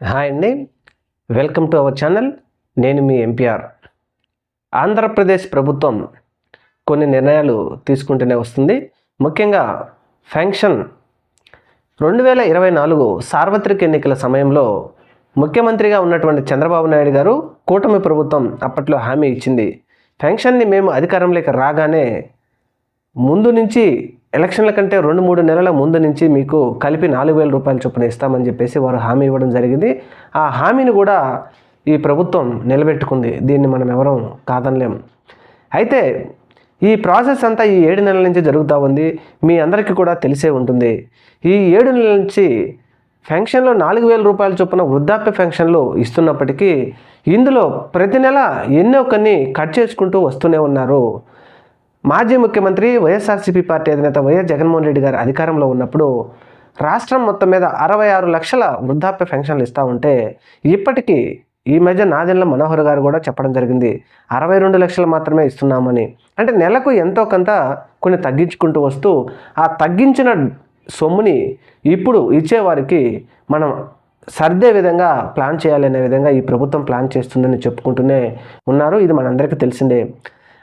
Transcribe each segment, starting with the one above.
Hi అండి. Welcome to our channel. నేను మీ ఎంపీఆర్. ఆంధ్రప్రదేశ్ ప్రభుత్వం కొన్ని నిర్ణయాలు తీసుకుంటూనే వస్తుంది. ముఖ్యంగా ఫ్యాంక్షన్ రెండు వేల ఇరవై నాలుగు సార్వత్రిక ఎన్నికల సమయంలో ముఖ్యమంత్రిగా ఉన్నటువంటి చంద్రబాబు నాయుడు గారు కూటమి ప్రభుత్వం అప్పట్లో హామీ ఇచ్చింది. ఫ్యాంక్షన్ని మేము అధికారంలోకి రాగానే ముందు నుంచి ఎలక్షన్ల కంటే రెండు మూడు నెలల ముందు నుంచి మీకు కలిపి నాలుగు వేల రూపాయల చొప్పున ఇస్తామని చెప్పేసి వారు హామీ ఇవ్వడం జరిగింది. ఆ హామీని కూడా ఈ ప్రభుత్వం నిలబెట్టుకుంది. దీన్ని మనం ఎవరం కాదనలేం. అయితే ఈ ప్రాసెస్ అంతా ఈ ఏడు నెలల నుంచి జరుగుతూ ఉంది. మీ అందరికీ కూడా తెలిసే ఉంటుంది. ఈ ఏడు నెలల నుంచి ఫెన్షన్లో నాలుగు వేల రూపాయల చొప్పున వృద్ధాప్య ఫెన్షన్లు ఇస్తున్నప్పటికీ ఇందులో ప్రతి నెల ఎన్నో కొన్ని కట్ చేసుకుంటూ వస్తూనే ఉన్నారు. మాజీ ముఖ్యమంత్రి వైఎస్ఆర్సీపీ పార్టీ అధినేత వైఎస్ జగన్మోహన్ రెడ్డి గారు అధికారంలో ఉన్నప్పుడు రాష్ట్రం మొత్తం మీద అరవై ఆరు లక్షల వృద్ధాప్య పెన్షన్లు ఇస్తూ ఉంటే ఇప్పటికీ ఈ మధ్య నాదెండ్ల మనోహర్ గారు కూడా చెప్పడం జరిగింది. అరవై రెండు లక్షలు మాత్రమే ఇస్తున్నామని. అంటే నెలకు ఎంతో కొంత కొన్ని తగ్గించుకుంటూ వస్తూ ఆ తగ్గించిన సొమ్ముని ఇప్పుడు ఇచ్చేవారికి మనం సర్దే విధంగా ప్లాన్ చేయాలనే విధంగా ఈ ప్రభుత్వం ప్లాన్ చేస్తుందని చెప్పుకుంటూనే ఉన్నారు. ఇది మనందరికీ తెలిసిందే.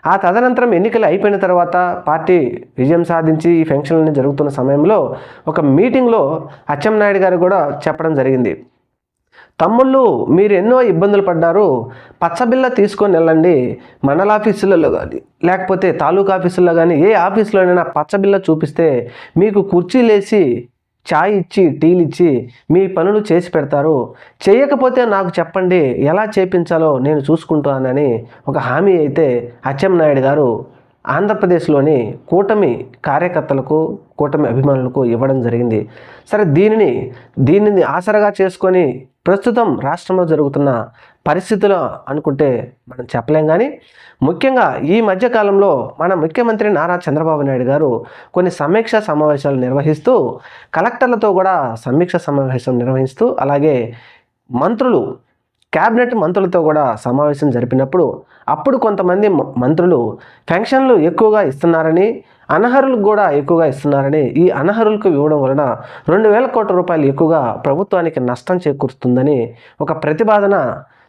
ఆ తదనంతరం ఎన్నికలు అయిపోయిన తర్వాత పార్టీ విజయం సాధించి ఈ ఫంక్షన్లన్నీ జరుగుతున్న సమయంలో ఒక మీటింగ్లో అచ్చెంనాయుడు గారు కూడా చెప్పడం జరిగింది. తమ్ముళ్ళు మీరు ఎన్నో ఇబ్బందులు పడ్డారు. పచ్చబిల్ల తీసుకొని వెళ్ళండి. మండల ఆఫీసులలో కానీ లేకపోతే తాలూకా ఆఫీసుల్లో కానీ ఏ ఆఫీసులోనైనా పచ్చబిల్ల చూపిస్తే మీకు కుర్చీలేసి చాయ్ ఇచ్చి టీలు ఇచ్చి మీ పనులు చేసి పెడతారు. చేయకపోతే నాకు చెప్పండి ఎలా చేపించాలో నేను చూసుకుంటానని ఒక హామీ అయితే అచ్చెన్నాయుడు గారు ఆంధ్రప్రదేశ్లోని కూటమి కార్యకర్తలకు కూటమి అభిమానులకు ఇవ్వడం జరిగింది. సరే దీనిని దీనిని ఆసరగా చేసుకొని ప్రస్తుతం రాష్ట్రంలో జరుగుతున్న పరిస్థితులు అనుకుంటే మనం చెప్పలేం కానీ ముఖ్యంగా ఈ మధ్యకాలంలో మన ముఖ్యమంత్రి నారా చంద్రబాబు నాయుడు గారు కొన్ని సమీక్ష సమావేశాలు నిర్వహిస్తూ కలెక్టర్లతో కూడా సమీక్ష సమావేశం నిర్వహిస్తూ అలాగే మంత్రులు క్యాబినెట్ మంత్రులతో కూడా సమావేశం జరిపినప్పుడు అప్పుడు కొంతమంది మ- మంత్రులు పెన్షన్లు ఎక్కువగా ఇస్తున్నారని అనర్హులకు కూడా ఎక్కువగా ఇస్తున్నారని ఈ అనర్హులకు ఇవ్వడం వలన రెండు వేల కోట్ల రూపాయలు ఎక్కువగా ప్రభుత్వానికి నష్టం చేకూరుస్తుందని ఒక ప్రతిపాదన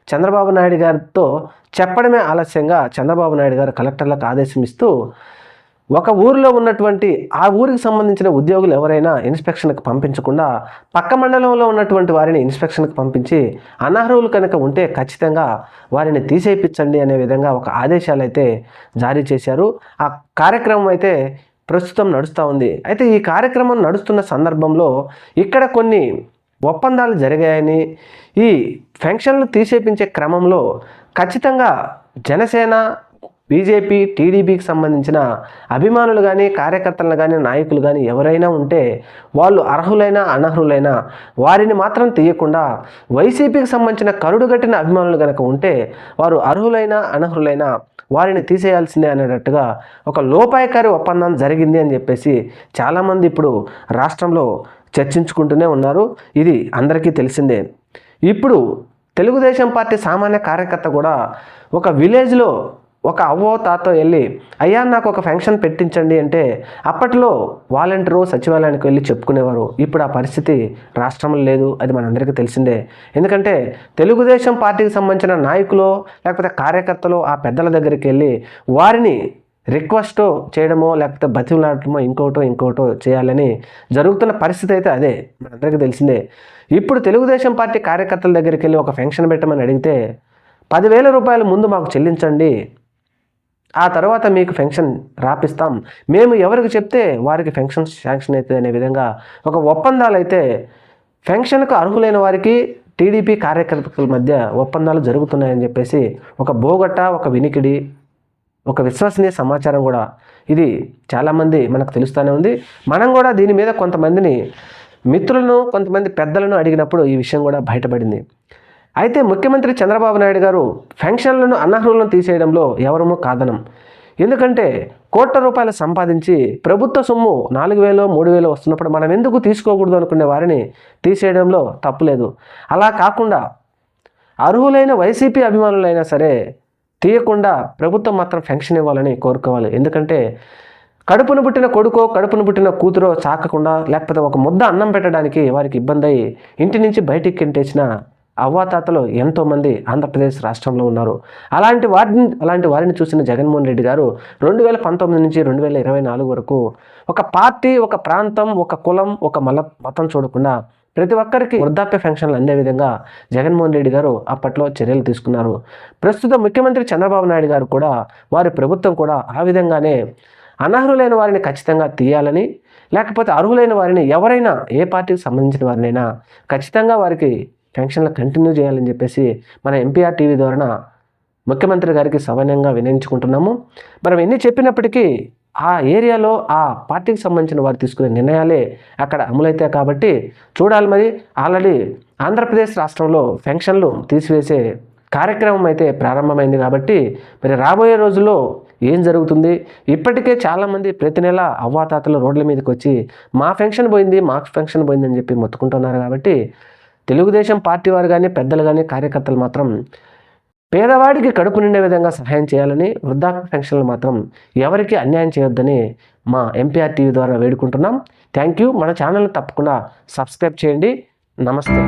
చంద్రబాబు నాయుడు గారితో చెప్పడమే ఆలస్యంగా చంద్రబాబు నాయుడు గారు కలెక్టర్లకు ఆదేశం ఇస్తూ ఒక ఊరిలో ఉన్నటువంటి ఆ ఊరికి సంబంధించిన ఉద్యోగులు ఎవరైనా ఇన్స్పెక్షన్కి పంపించకుండా పక్క మండలంలో ఉన్నటువంటి వారిని ఇన్స్పెక్షన్కి పంపించి అనర్హులు కనుక ఉంటే ఖచ్చితంగా వారిని తీసేయించండి అనే విధంగా ఒక ఆదేశాలు అయితే జారీ చేశారు. ఆ కార్యక్రమం అయితే ప్రస్తుతం నడుస్తూ ఉంది. అయితే ఈ కార్యక్రమం నడుస్తున్న సందర్భంలో ఇక్కడ కొన్ని ఒప్పందాలు జరిగాయని ఈ ఫెన్షన్లు తీసేపించే క్రమంలో ఖచ్చితంగా జనసేన బీజేపీ టీడీపీకి సంబంధించిన అభిమానులు కానీ కార్యకర్తలను కానీ నాయకులు కానీ ఎవరైనా ఉంటే వాళ్ళు అర్హులైనా అనర్హులైనా వారిని మాత్రం తీయకుండా వైసీపీకి సంబంధించిన కరుడుగట్టిన అభిమానులు కనుక ఉంటే వారు అర్హులైనా అనర్హులైనా వారిని తీసేయాల్సిందే అనేటట్టుగా ఒక లోపాయకారి ఒప్పందం జరిగింది అని చెప్పేసి చాలామంది ఇప్పుడు రాష్ట్రంలో చర్చించుకుంటూనే ఉన్నారు. ఇది అందరికీ తెలిసిందే. ఇప్పుడు తెలుగుదేశం పార్టీ సామాన్య కార్యకర్త కూడా ఒక విలేజ్లో ఒక అవ్వో తాతో వెళ్ళి అయ్యా నాకు ఒక ఫంక్షన్ పెట్టించండి అంటే అప్పట్లో వాలంటీరు సచివాలయానికి వెళ్ళి చెప్పుకునేవారు. ఇప్పుడు ఆ పరిస్థితి రాష్ట్రంలో లేదు అది మనందరికీ తెలిసిందే. ఎందుకంటే తెలుగుదేశం పార్టీకి సంబంధించిన నాయకులు లేకపోతే కార్యకర్తలు ఆ పెద్దల దగ్గరికి వెళ్ళి వారిని రిక్వెస్ట్ చేయడమో లేకపోతే బతిమలాడటమో ఇంకోటో ఇంకోటో చేయాలని జరుగుతున్న పరిస్థితి అయితే అదే మనందరికీ తెలిసిందే. ఇప్పుడు తెలుగుదేశం పార్టీ కార్యకర్తల దగ్గరికి వెళ్ళి ఒక ఫంక్షన్ పెట్టమని అడిగితే పదివేల రూపాయలు ముందు మాకు చెల్లించండి ఆ తర్వాత మీకు ఫెన్షన్ రాపిస్తాం. మేము ఎవరికి చెప్తే వారికి ఫెన్షన్ శాంక్షన్ అవుతుంది అనే విధంగా ఒక ఒప్పందాలు అయితే ఫెన్షన్కు అర్హులైన వారికి టీడీపీ కార్యకర్తల మధ్య ఒప్పందాలు జరుగుతున్నాయని చెప్పేసి ఒక బోగట్ట ఒక వినికిడి ఒక విశ్వసనీయ సమాచారం కూడా ఇది చాలామంది మనకు తెలుస్తూనే ఉంది. మనం కూడా దీని మీద కొంతమందిని మిత్రులను కొంతమంది పెద్దలను అడిగినప్పుడు ఈ విషయం కూడా బయటపడింది. అయితే ముఖ్యమంత్రి చంద్రబాబు నాయుడు గారు ఫెన్షన్లను అనర్హులను తీసేయడంలో ఎవరమూ కాదనం. ఎందుకంటే కోట్ల రూపాయలు సంపాదించి ప్రభుత్వ సొమ్ము నాలుగు వేలు మూడు వేలు వస్తున్నప్పుడు మనం ఎందుకు తీసుకోకూడదు అనుకునే వారిని తీసేయడంలో తప్పులేదు. అలా కాకుండా అర్హులైన వైసీపీ అభిమానులైనా సరే తీయకుండా ప్రభుత్వం మాత్రం ఫెన్షన్ ఇవ్వాలని కోరుకోవాలి. ఎందుకంటే కడుపును పుట్టిన కొడుకో కడుపును పుట్టిన కూతురో చాకకుండా లేకపోతే ఒక ముద్ద అన్నం పెట్టడానికి వారికి ఇబ్బంది అయ్యి ఇంటి నుంచి బయటికి కింటేసిన అవ్వాతాతలు ఎంతోమంది ఆంధ్రప్రదేశ్ రాష్ట్రంలో ఉన్నారు. అలాంటి వారిని అలాంటి వారిని చూసిన జగన్మోహన్ రెడ్డి గారు రెండు వేల పంతొమ్మిది నుంచి రెండు వేల ఇరవై నాలుగు వరకు ఒక పార్టీ ఒక ప్రాంతం ఒక కులం ఒక మల మతం చూడకుండా ప్రతి ఒక్కరికి వృద్ధాప్య పెన్షన్లు అందే విధంగా జగన్మోహన్ రెడ్డి గారు అప్పట్లో చర్యలు తీసుకున్నారు. ప్రస్తుత ముఖ్యమంత్రి చంద్రబాబు నాయుడు గారు కూడా వారి ప్రభుత్వం కూడా ఆ విధంగానే అనర్హులైన వారిని ఖచ్చితంగా తీయాలని లేకపోతే అర్హులైన వారిని ఎవరైనా ఏ పార్టీకి సంబంధించిన వారినైనా ఖచ్చితంగా వారికి పెన్షన్లు కంటిన్యూ చేయాలని చెప్పేసి మన ఎంపీఆర్ టీవీ ద్వారా ముఖ్యమంత్రి గారికి సవనంగా వినయించుకుంటున్నాము మనం ఎన్ని చెప్పినప్పటికీ ఆ ఏరియాలో ఆ పార్టీకి సంబంధించిన వారు తీసుకునే నిర్ణయాలే అక్కడ అమలైతాయి కాబట్టి చూడాలి మరి. ఆల్రెడీ ఆంధ్రప్రదేశ్ రాష్ట్రంలో ఫెన్షన్లు తీసివేసే కార్యక్రమం అయితే ప్రారంభమైంది కాబట్టి మరి రాబోయే రోజుల్లో ఏం జరుగుతుంది? ఇప్పటికే చాలామంది ప్రతి నెల అవ్వాతాతలు రోడ్ల మీదకి వచ్చి మా ఫెన్షన్ పోయింది మా ఫెన్షన్ పోయిందని చెప్పి మొత్తుకుంటున్నారు కాబట్టి తెలుగుదేశం పార్టీ వారు కానీ పెద్దలు కానీ కార్యకర్తలు మాత్రం పేదవాడికి కడుపు నిండే విధంగా సహాయం చేయాలని వృద్ధాప్య పెన్షన్లు మాత్రం ఎవరికి అన్యాయం చేయొద్దని మా ఎంపీఆర్ టీవీ ద్వారా వేడుకుంటున్నాం. Thank you. మన ఛానల్ని తప్పకుండా సబ్స్క్రైబ్ చేయండి. నమస్తే.